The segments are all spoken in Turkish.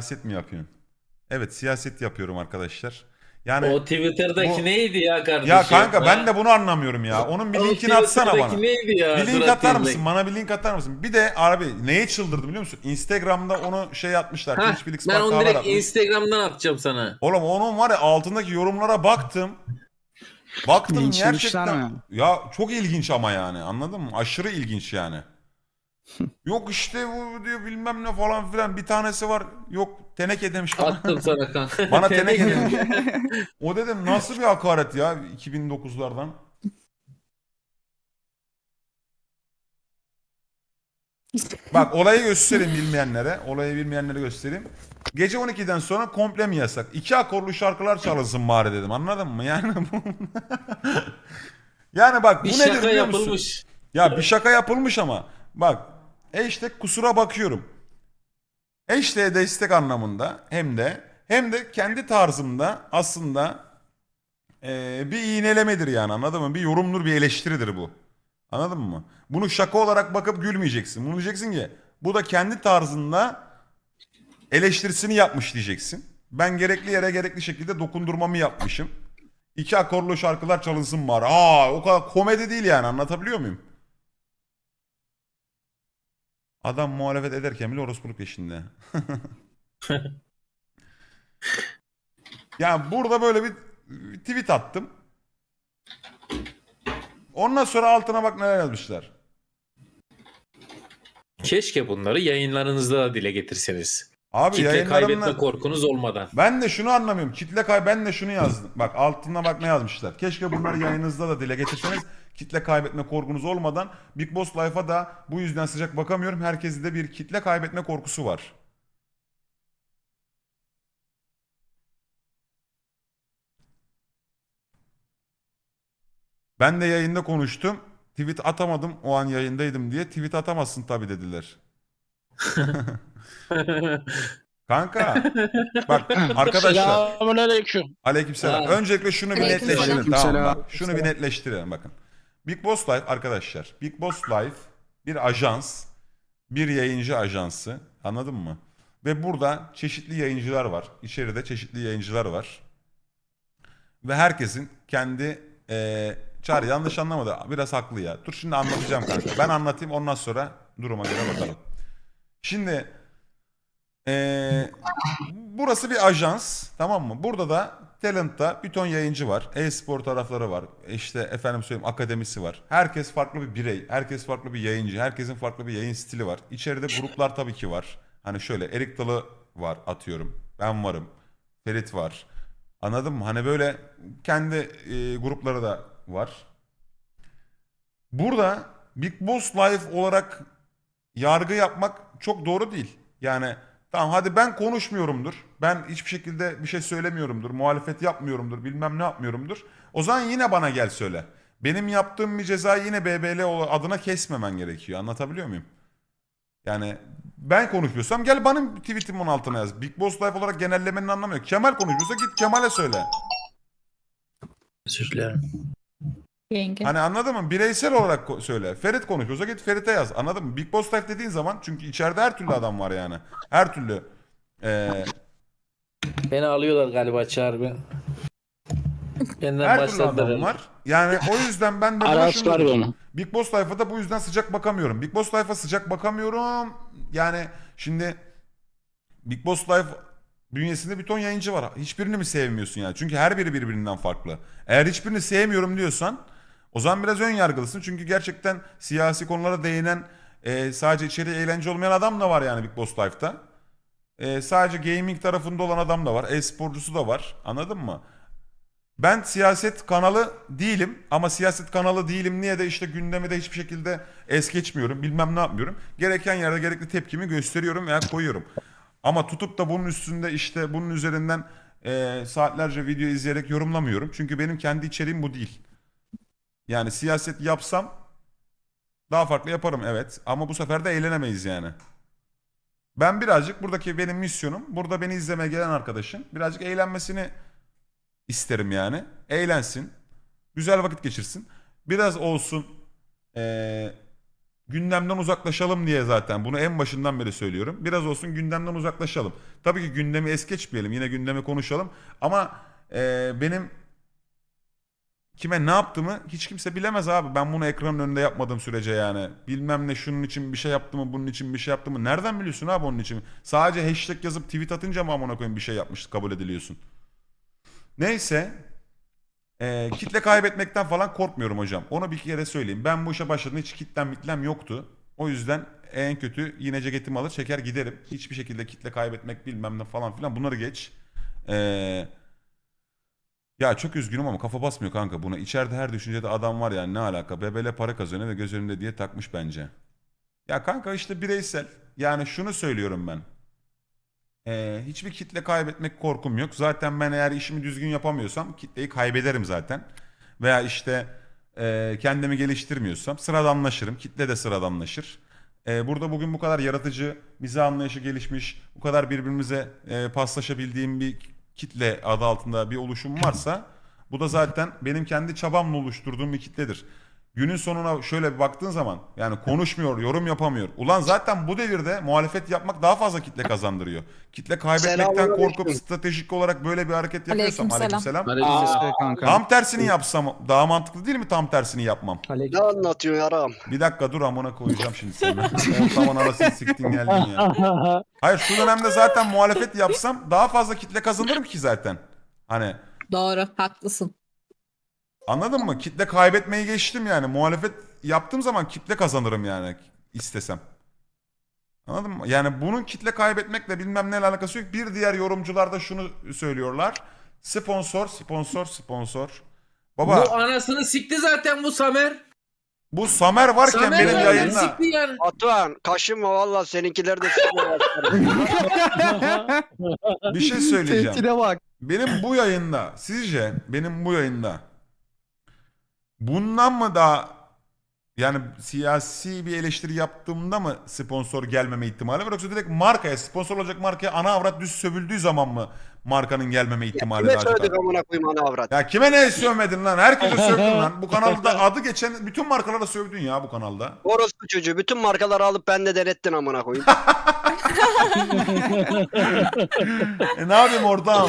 Siyaset mi yapıyorsun? Evet siyaset yapıyorum arkadaşlar. Yani O Twitter'daki bu- neydi ya kardeşim? ya kanka Ha? ben de bunu anlamıyorum ya. Onun bir O linkini atsana Twitter'daki bana. neydi ya? Bir link atar mısın? Bana bir link atar mısın? Bir de abi neye çıldırdım biliyor musun? Instagram'da onu şey atmışlar. Heh, Twitch ben onu direkt atmış. Instagram'dan atacağım sana. Oğlum onun var ya altındaki yorumlara baktım. Baktım gerçekten. Ya çok ilginç ama yani anladın mı? Aşırı ilginç yani. yok işte bu diyor bilmem ne falan filan. Bir tanesi var. Yok teneke demiş bana. Attım sana kanka. bana teneke demiş. O dedim nasıl bir hakaret ya 2009'lardan. Bak olayı göstereyim bilmeyenlere. Olayı bilmeyenlere göstereyim. Gece 12'den sonra komple mi yasak? İki akorlu şarkılar çalınsın bari dedim. Anladın mı? Yani bu... yani bak bu Bir nedir şaka biliyor musun? yapılmış. Ya bir şaka yapılmış ama bak hashtag kusura bakıyorum. Hashtag destek anlamında hem de hem de kendi tarzımda aslında eee, bir iğnelemedir yani anladın mı? Bir yorumdur bir eleştiridir bu. Anladın mı? Bunu şaka olarak bakıp gülmeyeceksin. Bunu diyeceksin ki bu da kendi tarzında eleştirisini yapmış diyeceksin. Ben gerekli yere gerekli şekilde dokundurmamı yapmışım. İki akorlu şarkılar çalınsın bari. Aa o kadar komedi değil yani anlatabiliyor muyum? Adam muhalefet ederken bile orospuluk peşinde. yani burada böyle bir tweet attım. Ondan sonra altına bak neler yazmışlar. Keşke bunları yayınlarınızda da dile getirseniz. Abi Kitle kaybetme yayınlarımda... korkunuz olmadan. Ben de şunu anlamıyorum. Kitle kay ben de şunu yazdım. Bak altına bak ne yazmışlar. Keşke bunları yayınınızda da dile getirseniz. Kitle kaybetme korkunuz olmadan Big Boss Life'a da bu yüzden sıcak bakamıyorum. Herkeste de bir kitle kaybetme korkusu var. Ben de yayında konuştum. Tweet atamadım o an yayındaydım diye. Tweet atamazsın tabii dediler. Kanka bak arkadaşlar Selamünaleyküm. Aleykümselam. Öncelikle şunu bir netleştirelim tamam mı? Bak, şunu bir netleştirelim bakın. Big Boss Life arkadaşlar. Big Boss Life bir ajans, bir yayıncı ajansı. Anladın mı? Ve burada çeşitli yayıncılar var. İçeride çeşitli yayıncılar var. Ve herkesin kendi eee Çağrı yanlış anlamadı. Biraz haklı ya. Dur şimdi anlatacağım kanka. Ben anlatayım ondan sonra duruma göre bakalım. Şimdi eee, burası bir ajans tamam mı? Burada da Talent'ta bir ton yayıncı var. E-spor tarafları var. İşte efendim söyleyeyim akademisi var. Herkes farklı bir birey. Herkes farklı bir yayıncı. Herkesin farklı bir yayın stili var. İçeride gruplar tabii ki var. Hani şöyle Erik Dalı var atıyorum. Ben varım. Ferit var. Anladın mı? Hani böyle kendi e, grupları da var. Burada Big Boss Life olarak yargı yapmak çok doğru değil. Yani tamam hadi ben konuşmuyorumdur. Ben hiçbir şekilde bir şey söylemiyorumdur. Muhalefet yapmıyorumdur. Bilmem ne yapmıyorumdur. O zaman yine bana gel söyle. Benim yaptığım bir cezayı yine BBL adına kesmemen gerekiyor. Anlatabiliyor muyum? Yani ben konuşmuyorsam gel benim tweetimin altına yaz. Big Boss Life olarak genellemenin anlamı yok. Kemal konuşuyorsa git Kemal'e söyle. Özür dilerim. Yenge. Hani anladın mı? Bireysel olarak ko- söyle. Ferit konuşuyorsa git Ferit'e yaz. Anladın mı? Big Boss Life dediğin zaman çünkü içeride her türlü adam var yani. Her türlü. Ee, Beni alıyorlar galiba Çağrı ben. Benden her türlü başladılar. adam var. Yani o yüzden ben de buna şunu var dedim. onu. Big Boss Life'a da bu yüzden sıcak bakamıyorum. Big Boss Life'a sıcak bakamıyorum. Yani şimdi Big Boss Life bünyesinde bir ton yayıncı var. Hiçbirini mi sevmiyorsun yani? Çünkü her biri birbirinden farklı. Eğer hiçbirini sevmiyorum diyorsan o zaman biraz ön yargılısın. Çünkü gerçekten siyasi konulara değinen e, sadece içeri eğlence olmayan adam da var yani Big Boss Life'ta. E, sadece gaming tarafında olan adam da var. E-sporcusu da var. Anladın mı? Ben siyaset kanalı değilim ama siyaset kanalı değilim niye de işte gündemi de hiçbir şekilde es geçmiyorum bilmem ne yapmıyorum. Gereken yerde gerekli tepkimi gösteriyorum veya koyuyorum. Ama tutup da bunun üstünde işte bunun üzerinden e, saatlerce video izleyerek yorumlamıyorum. Çünkü benim kendi içeriğim bu değil. Yani siyaset yapsam daha farklı yaparım evet ama bu sefer de eğlenemeyiz yani. Ben birazcık buradaki benim misyonum burada beni izlemeye gelen arkadaşın birazcık eğlenmesini isterim yani. Eğlensin. Güzel vakit geçirsin. Biraz olsun eee, gündemden uzaklaşalım diye zaten bunu en başından beri söylüyorum. Biraz olsun gündemden uzaklaşalım. Tabii ki gündemi es geçmeyelim. Yine gündemi konuşalım. Ama e, benim kime ne yaptığımı hiç kimse bilemez abi. Ben bunu ekranın önünde yapmadığım sürece yani. Bilmem ne şunun için bir şey yaptı mı, bunun için bir şey yaptı mı. Nereden biliyorsun abi onun için? Sadece hashtag yazıp tweet atınca mı amına koyayım bir şey yapmış kabul ediliyorsun. Neyse. Ee, kitle kaybetmekten falan korkmuyorum hocam. Onu bir kere söyleyeyim. Ben bu işe başladığımda hiç kitlem mitlem yoktu. O yüzden en kötü yine ceketimi alır çeker giderim. Hiçbir şekilde kitle kaybetmek bilmem ne falan filan bunları geç. Ee, ya çok üzgünüm ama kafa basmıyor kanka buna. İçeride her düşüncede adam var yani ne alaka. Bebele para kazanıyor ve göz önünde diye takmış bence. Ya kanka işte bireysel. Yani şunu söylüyorum ben. Ee, hiçbir kitle kaybetmek korkum yok. Zaten ben eğer işimi düzgün yapamıyorsam kitleyi kaybederim zaten. Veya işte e, kendimi geliştirmiyorsam sıradanlaşırım. Kitle de sıradanlaşır. Ee, burada bugün bu kadar yaratıcı, mizah anlayışı gelişmiş, bu kadar birbirimize e, paslaşabildiğim bir kitle adı altında bir oluşum varsa bu da zaten benim kendi çabamla oluşturduğum bir kitledir. Günün sonuna şöyle bir baktığın zaman yani konuşmuyor, yorum yapamıyor. Ulan zaten bu devirde muhalefet yapmak daha fazla kitle kazandırıyor. Kitle kaybetmekten korkup stratejik olarak böyle bir hareket yapıyorsam Aleykümselam. aleykümselam. kanka. Tam tersini yapsam daha mantıklı değil mi tam tersini yapmam? Ne anlatıyorsun yaram? Bir dakika dur amına koyacağım şimdi sana. Ortamın arasını siktin geldin ya. Hayır şu dönemde zaten muhalefet yapsam daha fazla kitle kazanırım ki zaten. Hani Doğru, haklısın. Anladın mı? Kitle kaybetmeyi geçtim yani. Muhalefet yaptığım zaman kitle kazanırım yani istesem. Anladın mı? Yani bunun kitle kaybetmekle bilmem neyle alakası yok. Bir diğer yorumcular da şunu söylüyorlar. Sponsor, sponsor, sponsor. Baba Bu anasını sikti zaten bu Samer. bu Samer varken Samer benim zaten yayında... sikti yani. Batuhan kaşınma valla seninkiler de sıkıyor. Bir şey söyleyeceğim. Tehdide bak. Benim bu yayında sizce benim bu yayında bundan mı daha yani siyasi bir eleştiri yaptığımda mı sponsor gelmeme ihtimali var yoksa direkt markaya sponsor olacak markaya ana avrat düz sövüldüğü zaman mı markanın gelmeme ihtimali Kime daha söyledik amına koyayım ana avrat? Ya kime ne sövmedin lan? Herkese sövdün lan. Bu kanalda adı geçen bütün markalara sövdün ya bu kanalda. Orospu çocuğu bütün markaları alıp bende denettin amına koyayım. E ne yapayım ortam?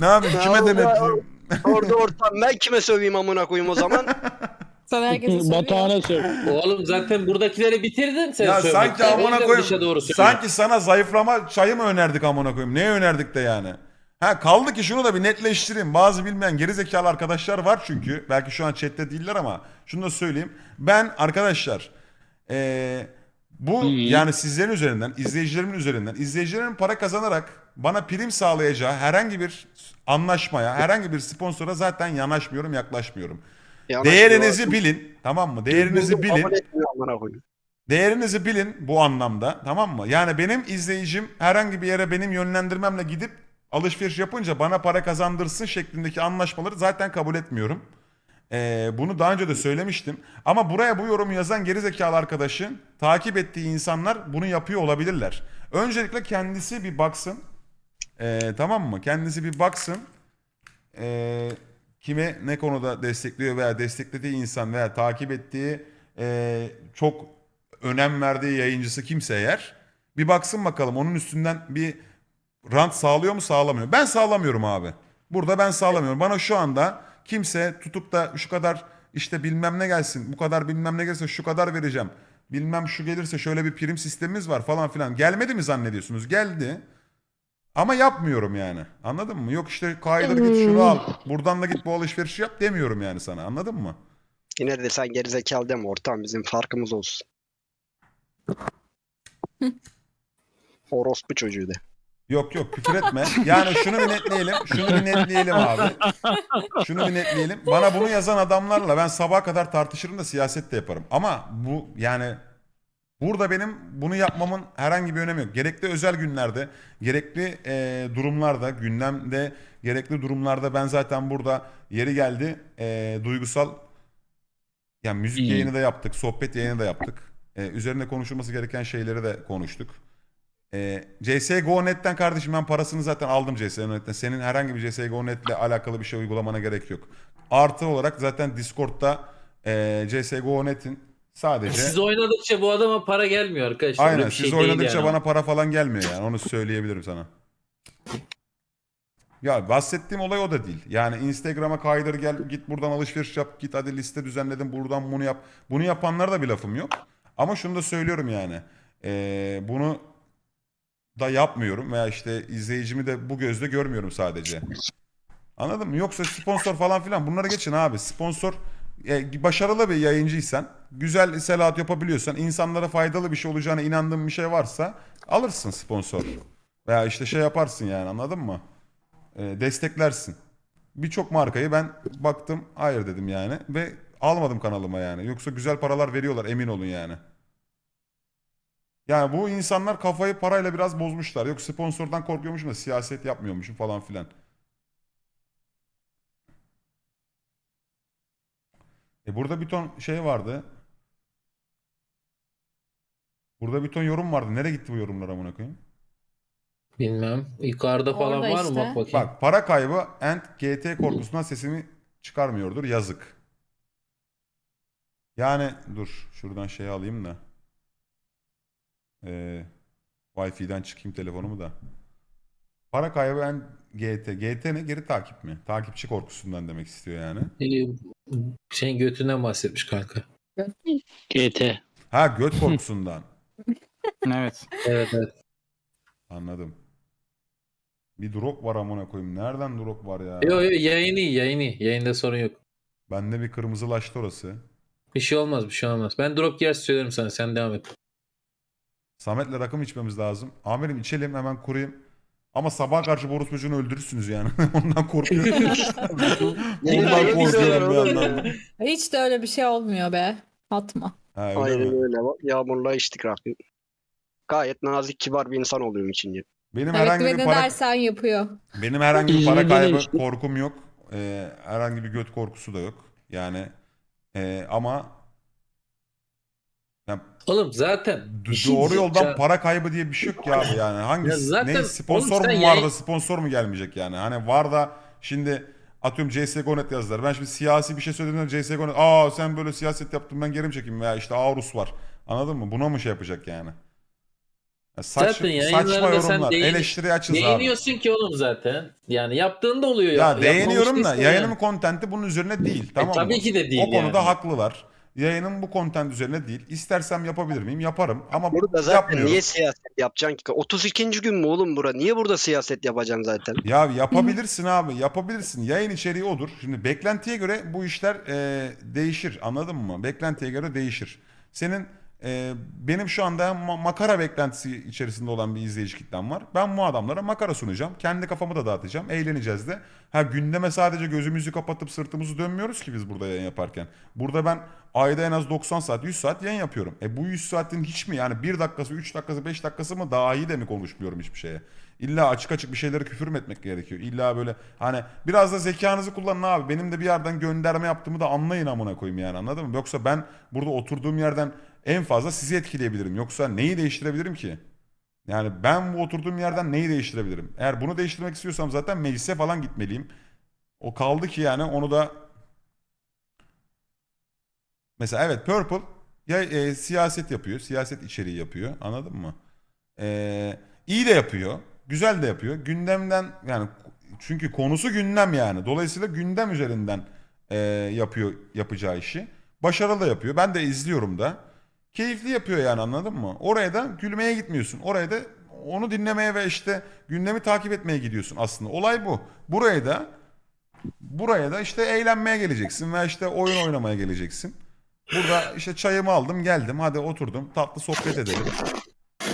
Ne yapayım? Ya Kime denetleyeyim? Orada ortam ben kime söveyim amına koyayım o zaman? Sen herkese söylüyorsun. Batuhan'a söv. Oğlum zaten buradakileri bitirdin sen Ya sövmekten. sanki amına koyayım. doğru. Sanki sana zayıflama çayı mı önerdik amına koyayım? Ne önerdik de yani? Ha kaldı ki şunu da bir netleştireyim. Bazı bilmeyen gerizekalı arkadaşlar var çünkü. Belki şu an chatte değiller ama şunu da söyleyeyim. Ben arkadaşlar eee, bu yani sizlerin üzerinden, izleyicilerimin üzerinden, izleyicilerimin para kazanarak bana prim sağlayacağı herhangi bir anlaşmaya, herhangi bir sponsora zaten yanaşmıyorum, yaklaşmıyorum. Yanlış Değerinizi bilin, tamam mı? Değerinizi bilin. Değerinizi bilin bu anlamda tamam mı? Yani benim izleyicim herhangi bir yere benim yönlendirmemle gidip alışveriş yapınca bana para kazandırsın şeklindeki anlaşmaları zaten kabul etmiyorum. Ee, bunu daha önce de söylemiştim. Ama buraya bu yorumu yazan gerizekalı arkadaşın takip ettiği insanlar bunu yapıyor olabilirler. Öncelikle kendisi bir baksın. Ee, tamam mı? Kendisi bir baksın. Ee, kime ne konuda destekliyor veya desteklediği insan veya takip ettiği e, çok önem verdiği yayıncısı kimse eğer bir baksın bakalım onun üstünden bir rant sağlıyor mu sağlamıyor. Ben sağlamıyorum abi. Burada ben sağlamıyorum. Bana şu anda kimse tutup da şu kadar işte bilmem ne gelsin bu kadar bilmem ne gelirse şu kadar vereceğim. Bilmem şu gelirse şöyle bir prim sistemimiz var falan filan. Gelmedi mi zannediyorsunuz? Geldi. Ama yapmıyorum yani. Anladın mı? Yok işte kaydır git şunu al. Buradan da git bu alışverişi yap demiyorum yani sana. Anladın mı? Yine de sen gerizekalı deme ortam bizim farkımız olsun. Orospu çocuğu de. Yok yok küfür etme. Yani şunu bir netleyelim. Şunu bir netleyelim abi. Şunu bir netleyelim. Bana bunu yazan adamlarla ben sabaha kadar tartışırım da siyaset de yaparım. Ama bu yani burada benim bunu yapmamın herhangi bir önemi yok. Gerekli özel günlerde, gerekli e, durumlarda, gündemde, gerekli durumlarda ben zaten burada yeri geldi e, duygusal yani müzik İyi. yayını da yaptık, sohbet yayını da yaptık. E, üzerine konuşulması gereken şeyleri de konuştuk. E, CSGO.net'ten kardeşim ben parasını zaten aldım CSGO.net'ten. Senin herhangi bir CSGO.net'le alakalı bir şey uygulamana gerek yok. Artı olarak zaten Discord'da e, CSGO.net'in Sadece Siz oynadıkça bu adama para gelmiyor arkadaşlar. Öyle aynen bir siz şey oynadıkça yani. bana para falan gelmiyor yani onu söyleyebilirim sana. Ya bahsettiğim olay o da değil. Yani Instagram'a kaydır gel git buradan alışveriş yap git hadi liste düzenledim buradan bunu yap. Bunu yapanlara da bir lafım yok. Ama şunu da söylüyorum yani. Ee, bunu da yapmıyorum veya işte izleyicimi de bu gözle görmüyorum sadece. Anladın mı? Yoksa sponsor falan filan bunları geçin abi. Sponsor e, başarılı bir yayıncıysan, güzel selat yapabiliyorsan, insanlara faydalı bir şey olacağına inandığın bir şey varsa alırsın sponsor. Veya işte şey yaparsın yani anladın mı? E, desteklersin. Birçok markayı ben baktım hayır dedim yani ve almadım kanalıma yani. Yoksa güzel paralar veriyorlar emin olun yani. Yani bu insanlar kafayı parayla biraz bozmuşlar. Yok sponsordan korkuyormuşum da siyaset yapmıyormuşum falan filan. E burada bir ton şey vardı. Burada bir ton yorum vardı. Nereye gitti bu yorumlar amına koyayım? Bilmem. Yukarıda falan Orada var mı? işte. Bak bakayım. Bak para kaybı and GT korkusundan sesimi çıkarmıyordur. Yazık. Yani dur şuradan şey alayım da. Ee, Wi-Fi'den çıkayım telefonumu da. Para kaybı and GT. GT ne? Geri takip mi? Takipçi korkusundan demek istiyor yani. Ee, şeyin götünden bahsetmiş kanka. GT. Ha göt korkusundan. Evet. Evet evet. Anladım. Bir drop var amına koyayım. Nereden drop var ya? Yo yo yayını iyi yayını iyi. Yayında sorun yok. Bende bir kırmızılaştı orası. Bir şey olmaz bir şey olmaz. Ben drop yer söylerim sana sen devam et. Samet'le rakım içmemiz lazım. Amirim içelim hemen kurayım. Ama sabah karşı Boris çocuğunu öldürürsünüz yani. Ondan korkuyorum. Ondan korkuyorum bir yandan. da. Hiç de öyle bir şey olmuyor be. Atma. Ha, öyle Aynen mi? öyle. Yağmurla içtik rakı. Gayet nazik kibar bir insan oluyorum içince. Benim Evet herhangi ve bir ne para dersen yapıyor. benim herhangi bir para İzmir'de kaybı korkum yok. Ee, herhangi bir göt korkusu da yok. Yani e, ama yani Oğlum zaten d- doğru yoldan ya- para kaybı diye bir şey yok ki abi yani. Hangi Ya zaten ne sponsor oğlum sen mu var da yayın- sponsor mu gelmeyecek yani? Hani var da şimdi atıyorum CSGO.net yazdılar. Ben şimdi siyasi bir şey söylediğimde CSGO.net aa sen böyle siyaset yaptın ben geri mi çekeyim veya işte Aurus var. Anladın mı? Buna mı şey yapacak yani? Ya saç, Zaten saçma yayınlarında sen yorumlar. değin- Eleştiri açız abi. Değiniyorsun ki oğlum zaten. Yani yaptığında oluyor Ya ya. değiniyorum da Yapmamış değilsen yayınımın yani. kontenti bunun üzerine değil. Tamam mı? tabii ki de değil O konuda yani. haklılar. Yayının bu kontent üzerine değil. İstersem yapabilir miyim? Yaparım. Ama Burada zaten yapmıyorum. niye siyaset yapacaksın ki? 32. gün mü oğlum bura? Niye burada siyaset yapacaksın zaten? Ya yapabilirsin abi yapabilirsin. Yayın içeriği odur. Şimdi beklentiye göre bu işler e, değişir anladın mı? Beklentiye göre değişir. Senin e, benim şu anda ma- makara beklentisi içerisinde olan bir izleyici kitlem var. Ben bu adamlara makara sunacağım. Kendi kafamı da dağıtacağım. Eğleneceğiz de. Ha gündeme sadece gözümüzü kapatıp sırtımızı dönmüyoruz ki biz burada yayın yaparken. Burada ben ayda en az 90 saat 100 saat yayın yapıyorum. E bu 100 saatin hiç mi yani 1 dakikası 3 dakikası 5 dakikası mı daha iyi de mi konuşmuyorum hiçbir şeye? İlla açık açık bir şeyleri küfür mü etmek gerekiyor? İlla böyle hani biraz da zekanızı kullanın abi. Benim de bir yerden gönderme yaptığımı da anlayın amına koyayım yani anladın mı? Yoksa ben burada oturduğum yerden en fazla sizi etkileyebilirim. Yoksa neyi değiştirebilirim ki? Yani ben bu oturduğum yerden neyi değiştirebilirim? Eğer bunu değiştirmek istiyorsam zaten meclise falan gitmeliyim. O kaldı ki yani onu da mesela evet Purple ya e, siyaset yapıyor, siyaset içeriği yapıyor. Anladın mı? E, iyi de yapıyor, güzel de yapıyor. Gündemden yani çünkü konusu gündem yani. Dolayısıyla gündem üzerinden e, yapıyor yapacağı işi. Başarılı yapıyor. Ben de izliyorum da. Keyifli yapıyor yani anladın mı? Oraya da gülmeye gitmiyorsun. Oraya da onu dinlemeye ve işte gündemi takip etmeye gidiyorsun aslında. Olay bu. Buraya da buraya da işte eğlenmeye geleceksin ve işte oyun oynamaya geleceksin. Burada işte çayımı aldım geldim hadi oturdum tatlı sohbet edelim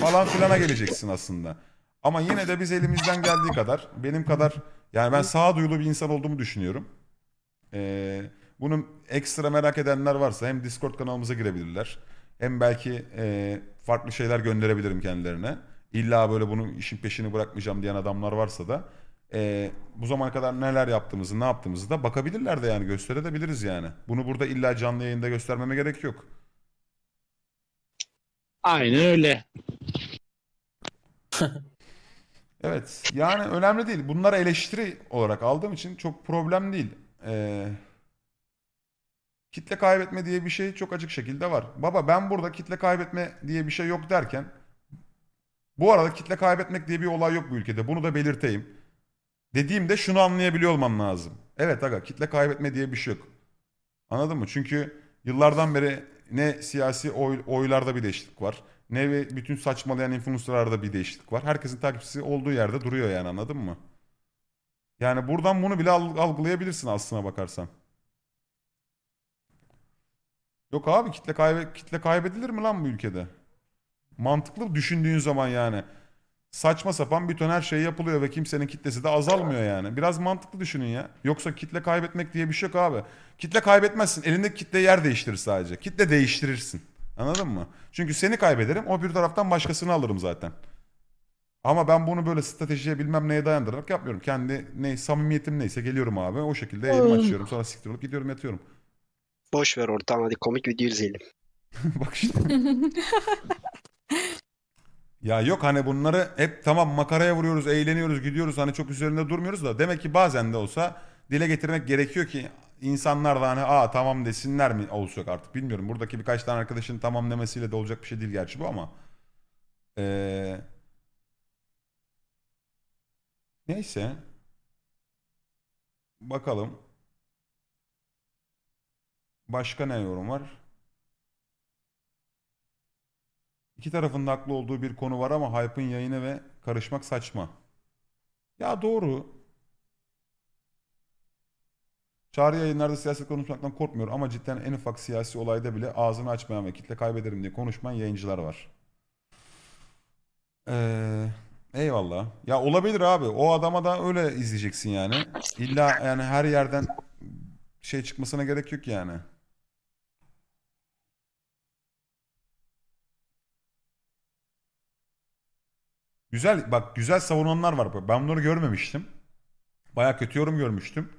falan filana geleceksin aslında. Ama yine de biz elimizden geldiği kadar benim kadar yani ben sağduyulu bir insan olduğumu düşünüyorum. Ee, bunun ekstra merak edenler varsa hem Discord kanalımıza girebilirler. Hem belki e, farklı şeyler gönderebilirim kendilerine. İlla böyle bunun işin peşini bırakmayacağım diyen adamlar varsa da e, bu zamana kadar neler yaptığımızı, ne yaptığımızı da bakabilirler de yani gösterebiliriz yani. Bunu burada illa canlı yayında göstermeme gerek yok. Aynen öyle. Evet yani önemli değil. Bunları eleştiri olarak aldığım için çok problem değil. Ee, Kitle kaybetme diye bir şey çok açık şekilde var. Baba ben burada kitle kaybetme diye bir şey yok derken bu arada kitle kaybetmek diye bir olay yok bu ülkede. Bunu da belirteyim. Dediğimde şunu anlayabiliyor olman lazım. Evet aga kitle kaybetme diye bir şey yok. Anladın mı? Çünkü yıllardan beri ne siyasi oy, oylarda bir değişiklik var. Ne ve bütün saçmalayan influencerlarda bir değişiklik var. Herkesin takipçisi olduğu yerde duruyor yani anladın mı? Yani buradan bunu bile al- algılayabilirsin aslına bakarsan. Yok abi kitle kaybe kitle kaybedilir mi lan bu ülkede? Mantıklı düşündüğün zaman yani. Saçma sapan bir ton her şey yapılıyor ve kimsenin kitlesi de azalmıyor yani. Biraz mantıklı düşünün ya. Yoksa kitle kaybetmek diye bir şey yok abi. Kitle kaybetmezsin. Elindeki kitle yer değiştirir sadece. Kitle değiştirirsin. Anladın mı? Çünkü seni kaybederim. O bir taraftan başkasını alırım zaten. Ama ben bunu böyle stratejiye bilmem neye dayandırarak yapmıyorum. Kendi ne samimiyetim neyse geliyorum abi. O şekilde yayınımı açıyorum. Sonra siktir olup gidiyorum yatıyorum. Boş ver ortam hadi komik video izleyelim. Bak işte. Ya yok hani bunları hep tamam makaraya vuruyoruz, eğleniyoruz, gidiyoruz hani çok üzerinde durmuyoruz da demek ki bazen de olsa dile getirmek gerekiyor ki insanlar da hani aa tamam desinler mi olacak artık bilmiyorum. Buradaki birkaç tane arkadaşın tamam demesiyle de olacak bir şey değil gerçi bu ama. Ee, neyse. Bakalım. Başka ne yorum var? İki tarafın da haklı olduğu bir konu var ama hype'ın yayını ve karışmak saçma. Ya doğru. Çağrı yayınlarda siyaset konuşmaktan korkmuyor ama cidden en ufak siyasi olayda bile ağzını açmayan ve kitle kaybederim diye konuşmayan yayıncılar var. Ee, eyvallah. Ya olabilir abi. O adama da öyle izleyeceksin yani. İlla yani her yerden şey çıkmasına gerek yok yani. Güzel bak güzel savunanlar var. Ben bunları görmemiştim. Baya kötü yorum görmüştüm.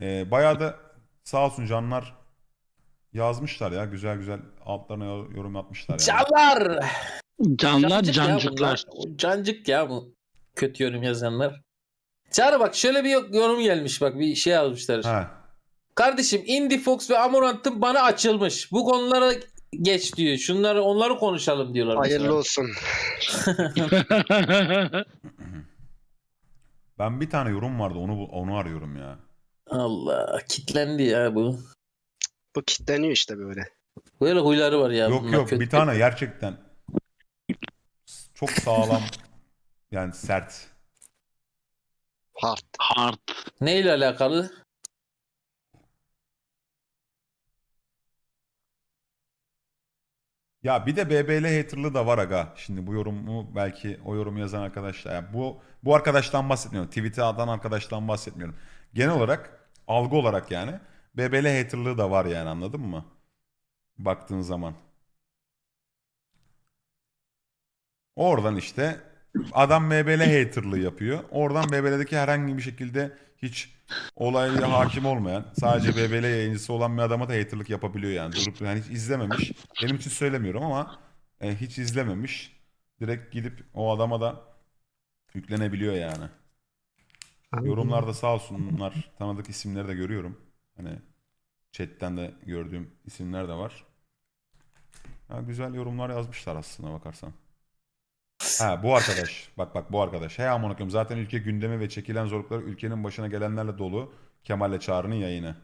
Ee, bayağı da sağ olsun canlar yazmışlar ya. Güzel güzel altlarına yorum yapmışlar yani. Canlar! Canlar Cancık ya cancıklar. bunlar. Cancık ya bu kötü yorum yazanlar. Çağrı bak şöyle bir yorum gelmiş bak bir şey yazmışlar. Ha. Kardeşim Indie Fox ve Amorant'ın bana açılmış. Bu konulara geç diyor. Şunları onları konuşalım diyorlar. mesela. Hayırlı olsun. Ben bir tane yorum vardı onu bu- onu arıyorum ya. Allah kitlendi ya bu. Bu kitleniyor işte böyle. Böyle huyları var ya. yok bunlar yok kötü. bir tane gerçekten çok sağlam yani sert. Hard. Hard. Neyle alakalı? Ya bir de BBL haterlığı da var aga. Şimdi bu yorumu belki o yorumu yazan arkadaşlar. Yani bu bu arkadaştan bahsetmiyorum. Tweet'e atan arkadaştan bahsetmiyorum. Genel olarak algı olarak yani BBL haterlığı da var yani anladın mı? Baktığın zaman. Oradan işte adam BBL haterlığı yapıyor. Oradan BBL'deki herhangi bir şekilde hiç olaya hakim olmayan, sadece BBL yayıncısı olan bir adama da haterlık yapabiliyor yani. Durup yani hiç izlememiş. Benim için söylemiyorum ama e, hiç izlememiş. Direkt gidip o adama da yüklenebiliyor yani. Yorumlarda sağ olsunlar tanıdık isimleri de görüyorum. Hani chatten de gördüğüm isimler de var. Ha, güzel yorumlar yazmışlar aslında bakarsan. Ha bu arkadaş. Bak bak bu arkadaş. Hey amına koyayım zaten ülke gündemi ve çekilen zorluklar ülkenin başına gelenlerle dolu. Kemal'le Çağrı'nın yayını.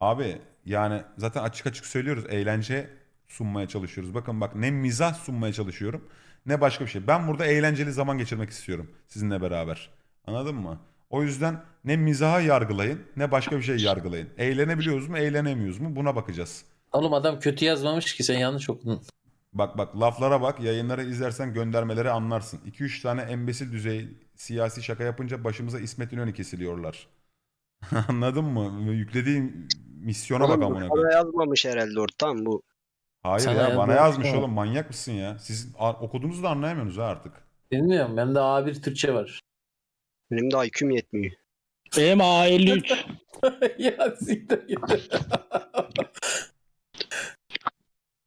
Abi yani zaten açık açık söylüyoruz. Eğlence sunmaya çalışıyoruz. Bakın bak ne mizah sunmaya çalışıyorum ne başka bir şey. Ben burada eğlenceli zaman geçirmek istiyorum sizinle beraber. Anladın mı? O yüzden ne mizaha yargılayın ne başka bir şey yargılayın. Eğlenebiliyoruz mu eğlenemiyoruz mu buna bakacağız. Oğlum adam kötü yazmamış ki sen yanlış okudun. Bak bak laflara bak yayınları izlersen göndermeleri anlarsın. 2-3 tane embesil düzey siyasi şaka yapınca başımıza İsmet İnönü kesiliyorlar. Anladın mı? Yüklediğim misyona bak Oğlum, amına bu koyayım. sana yazmamış herhalde ortam bu. Hayır Sana ya bana yazmamış yazmış ama. oğlum manyak mısın ya? Siz a- okuduğunuzu da anlayamıyorsunuz ha artık. Bilmiyorum bende A1 Türkçe var. Benim de IQ'm yetmiyor. Benim A53. ya siktir git.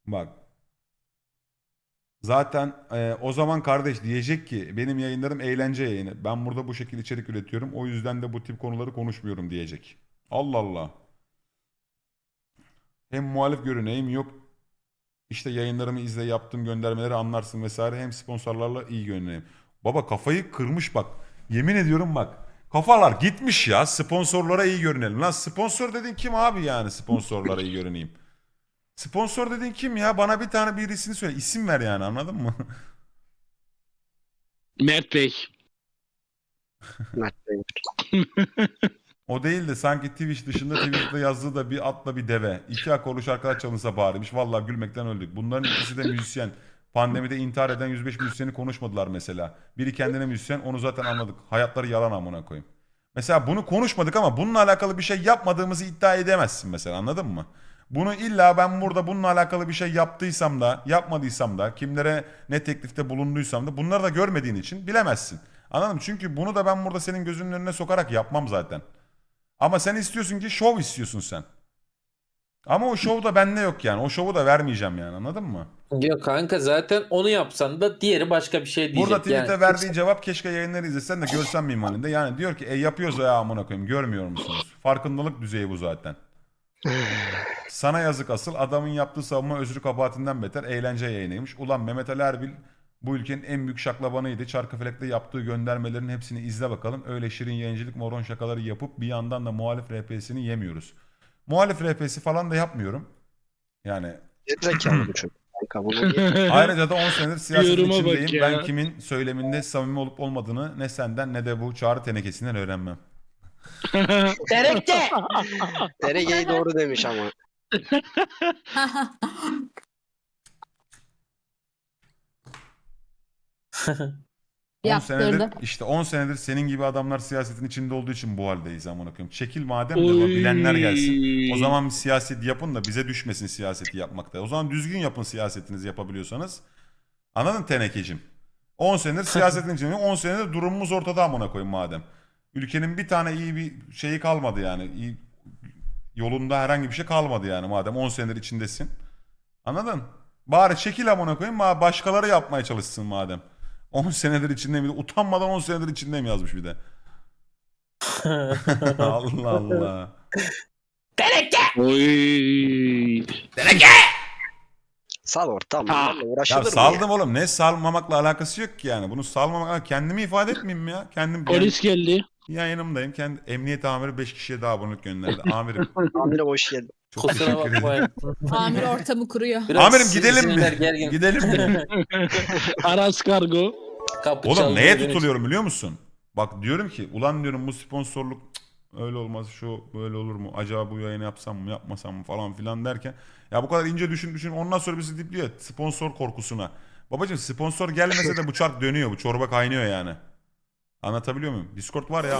Bak. Zaten e, o zaman kardeş diyecek ki benim yayınlarım eğlence yayını. Ben burada bu şekilde içerik üretiyorum. O yüzden de bu tip konuları konuşmuyorum diyecek. Allah Allah. Hem muhalif görüneyim yok işte yayınlarımı izle yaptığım göndermeleri anlarsın vesaire hem sponsorlarla iyi görüneyim. Baba kafayı kırmış bak. Yemin ediyorum bak. Kafalar gitmiş ya sponsorlara iyi görünelim. Lan sponsor dediğin kim abi yani sponsorlara iyi görüneyim. Sponsor dediğin kim ya? Bana bir tane birisini söyle. İsim ver yani anladın mı? Mert Bey. Mert Bey. O değil de sanki Twitch dışında Twitter'da yazdığı da bir atla bir deve. İki akorlu şarkılar çalınsa bağırmış. Vallahi gülmekten öldük. Bunların ikisi de müzisyen. Pandemide intihar eden 105 müzisyeni konuşmadılar mesela. Biri kendine müzisyen onu zaten anladık. Hayatları yalan amına koyayım. Mesela bunu konuşmadık ama bununla alakalı bir şey yapmadığımızı iddia edemezsin mesela anladın mı? Bunu illa ben burada bununla alakalı bir şey yaptıysam da yapmadıysam da kimlere ne teklifte bulunduysam da bunları da görmediğin için bilemezsin. Anladın mı? Çünkü bunu da ben burada senin gözünün önüne sokarak yapmam zaten. Ama sen istiyorsun ki şov istiyorsun sen. Ama o şov da bende yok yani. O şovu da vermeyeceğim yani anladın mı? Yok kanka zaten onu yapsan da diğeri başka bir şey diyecek. Burada tweet'e yani. verdiği cevap keşke yayınları izlesen de görsen mimarinde. Yani diyor ki e yapıyoruz ya amına koyayım görmüyor musunuz? Farkındalık düzeyi bu zaten. Sana yazık asıl adamın yaptığı savunma özrü kabahatinden beter eğlence yayınıymış. Ulan Mehmet Ali Erbil bu ülkenin en büyük şaklabanıydı. Çarkıfelek'te yaptığı göndermelerin hepsini izle bakalım. Öyle şirin yayıncılık moron şakaları yapıp bir yandan da muhalif RP'sini yemiyoruz. Muhalif RP'si falan da yapmıyorum. Yani Gerizekalı bu çocuk. Kanka bunu niye- Ayrıca da 10 senedir siyasetin Yoruma bak içindeyim. ya. Ben kimin söyleminde samimi olup olmadığını ne senden ne de bu çağrı tenekesinden öğrenmem. Terekte! Deregeyi doğru demiş ama. 10 Yaptırdı. senedir işte 10 senedir senin gibi adamlar siyasetin içinde olduğu için bu haldeyiz amına koyayım. Çekil madem de Oy. bilenler gelsin. O zaman bir siyaset yapın da bize düşmesin siyaseti yapmakta. O zaman düzgün yapın siyasetinizi yapabiliyorsanız. Anladın tenekecim? 10 senedir siyasetin içinde 10 senedir durumumuz ortada amına koyayım madem. Ülkenin bir tane iyi bir şeyi kalmadı yani. İyi, yolunda herhangi bir şey kalmadı yani madem 10 senedir içindesin. Anladın? Bari çekil amına koyayım ma- başkaları yapmaya çalışsın madem. 10 senedir içindeyim. Utanmadan 10 senedir içindeyim yazmış bir de. Allah Allah. Oy. Sal ortam. Bunlarla uğraşılır Ya mı saldım oğlum. Ne salmamakla alakası yok ki yani. Bunu salmamak kendimi ifade etmeyeyim mi ya? Kendim Polis geldi. Yayınımdayım. Kendi emniyet amiri 5 kişiye daha abonelik gönderdi. Amirim ya? Amirim hoş geldin. çok Kusura teşekkür ederim. bakmayın. Amir ortamı kuruyor. Biraz Amirim gidelim sinirler mi? gergin. Gidelim mi? Aras Kargo. Kapı Oğlum çaldı, neye beni- tutuluyorum biliyor musun? Bak diyorum ki ulan diyorum bu sponsorluk cık, öyle olmaz şu böyle olur mu? Acaba bu yayını yapsam mı yapmasam mı falan filan derken ya bu kadar ince düşün düşün ondan sonra bizi dipliyor sponsor korkusuna. Babacım sponsor gelmese de bu çark dönüyor bu çorba kaynıyor yani. Anlatabiliyor muyum? Discord var ya.